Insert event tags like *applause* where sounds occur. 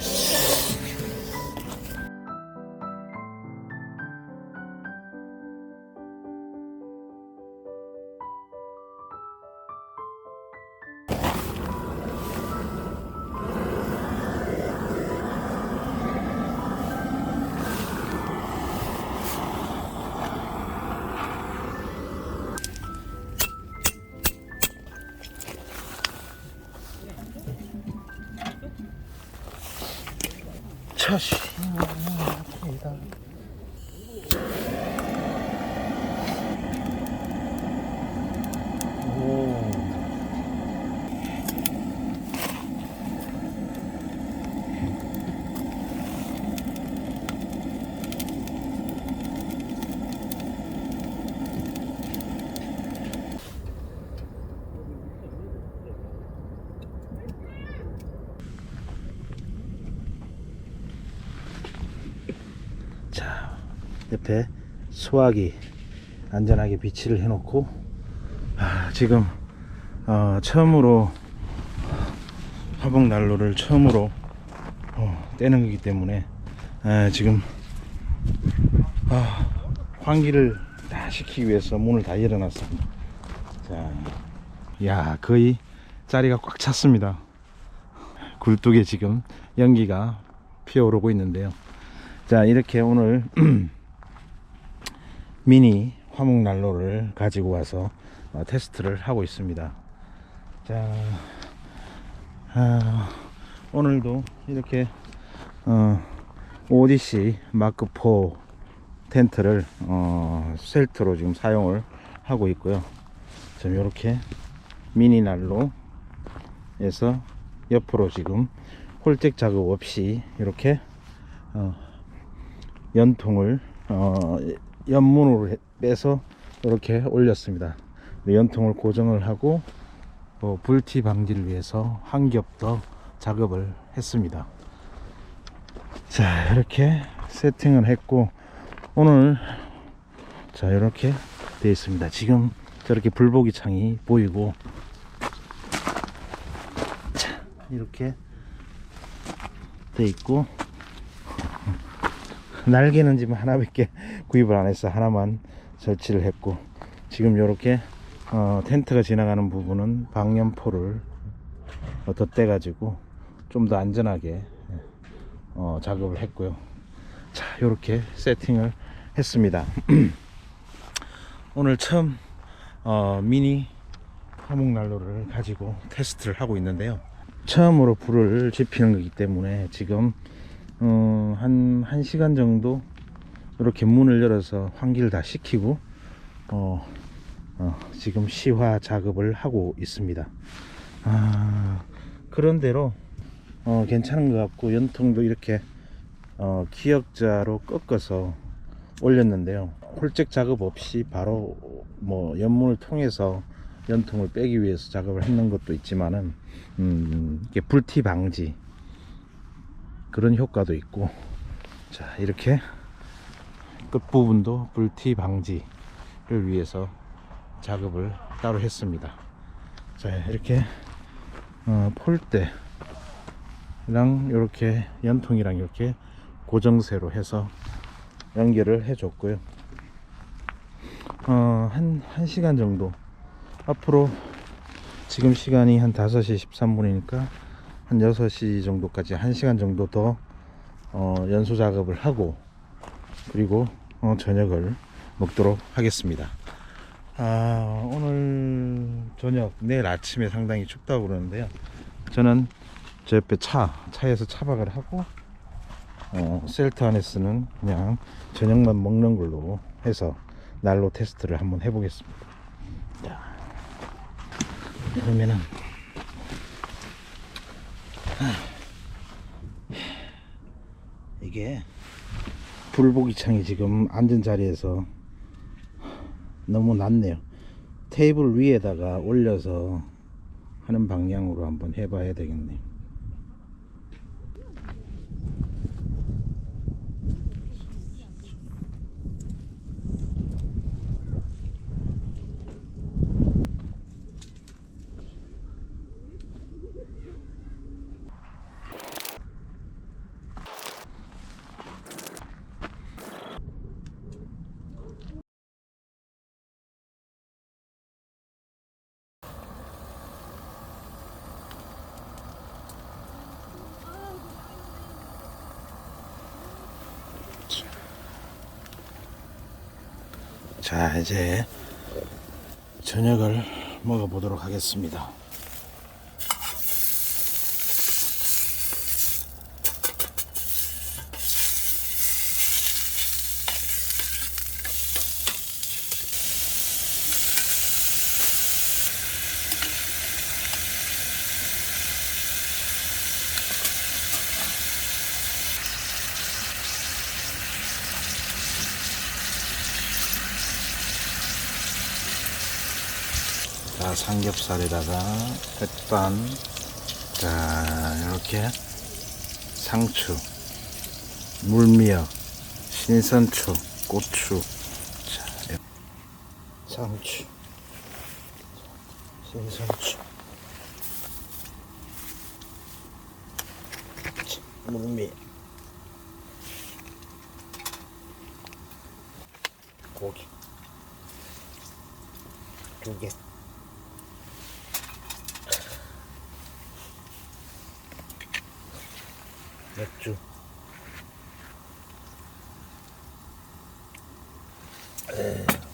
차 시. 오. 자, 옆에 수화기 안전하게 비치를 해놓고 아, 지금 어, 처음으로 화복 난로를 처음으로 어, 떼는 거기 때문에 아, 지금 아, 환기를 다 시키기 위해서 문을 다 열어놨습니다. 자, 야 거의 자리가 꽉 찼습니다. 굴뚝에 지금 연기가 피어오르고 있는데요. 자 이렇게 오늘 *clears throat* 미니 화목 난로를 가지고 와서 어, 테스트를 하고 있습니다. 자 아, 오늘도 이렇게 어, ODC 마크4 텐트를 어, 셀트로 지금 사용을 하고 있고요. 지금 이렇게 미니 난로에서 옆으로 지금 홀잭 작업 없이 이렇게 어, 연통을 어, 연문으로 해- 빼서 이렇게 올렸습니다. 네, 연통을 고정을 하고 어, 불티 방지를 위해서 한 겹 더 작업을 했습니다. 자 이렇게 세팅을 했고 오늘 자 이렇게 되어 있습니다. 지금 저렇게 불보기 창이 보이고 자 이렇게 돼 있고 날개는 지금 하나밖에 구입을 안 했어 하나만 설치를 했고 지금 이렇게 어, 텐트가 지나가는 부분은 방염포를 어, 덧대 가지고 좀 더 안전하게 어, 작업을 했고요. 자 이렇게 세팅을 했습니다. *clears throat* 오늘 처음 어, 미니 화목난로를 가지고 테스트를 하고 있는데요. 처음으로 불을 지피는 거기 때문에 지금 어, 한, 한 시간 정도 이렇게 문을 열어서 환기를 다 시키고 어, 어, 지금 시화 작업을 하고 있습니다. 아, 그런대로 어, 괜찮은 것 같고 연통도 이렇게 어, 기역자로 꺾어서 올렸는데요. 홀잭 작업 없이 바로 뭐 연문을 통해서 연통을 빼기 위해서 작업을 했는 것도 있지만은 음, 이게 불티 방지 그런 효과도 있고 자 이렇게 끝부분도 불티 방지를 위해서 작업을 따로 했습니다 자 이렇게 어, 폴대 이렇게 연통이랑 이렇게 고정쇠로 해서 연결을 해 줬고요. 어, 한, 한 시간 정도. 앞으로 지금 시간이 한 5시 13분이니까 한 6시 정도까지 1시간 정도 더 어, 연소 작업을 하고 그리고 어, 저녁을 먹도록 하겠습니다. 아, 오늘 저녁, 내일 아침에 상당히 춥다고 그러는데요. 저는 저 옆에 차, 차에서 차박을 하고 어, 셀트 안에서는 그냥 저녁만 먹는 걸로 해서 난로 테스트를 한번 해보겠습니다. 자, 그러면은 하, 이게 불보기 창이 지금 앉은 자리에서 너무 낮네요. 테이블 위에다가 올려서 하는 방향으로 한번 해봐야 되겠네요. 자, 이제 저녁을 먹어보도록 하겠습니다. 자, 삼겹살에다가 햇반, 자, 이렇게 상추, 물미역, 신선추, 고추, 자, 상추, 신선추, 자, 물미, 고기. 두 개. 맥주 에.